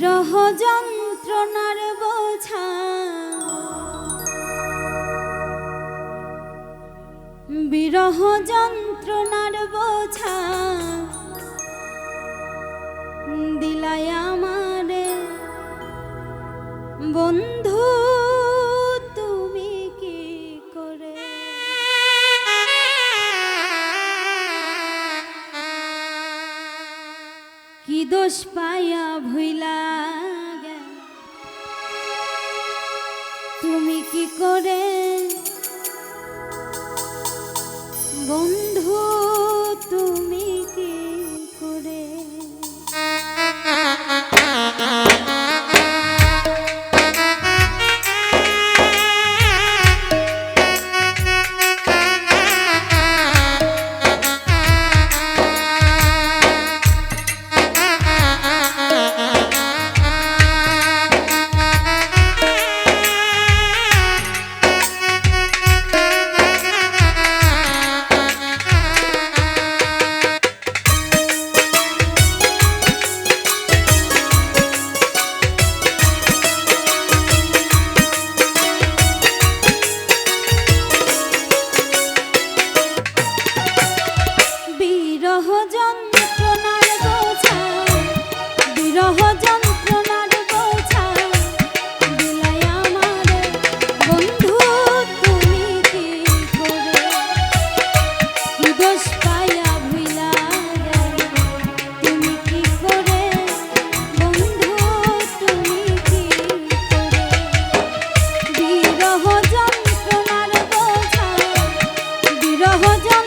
বিরহ যন্ত্রণার বোঝা। বিরহ যন্ত্রণার বোঝা। দিলাই আমারে বন্ধু কি দোষ পায়া ভুইলা তুমি কি করে বন্ধু 我叫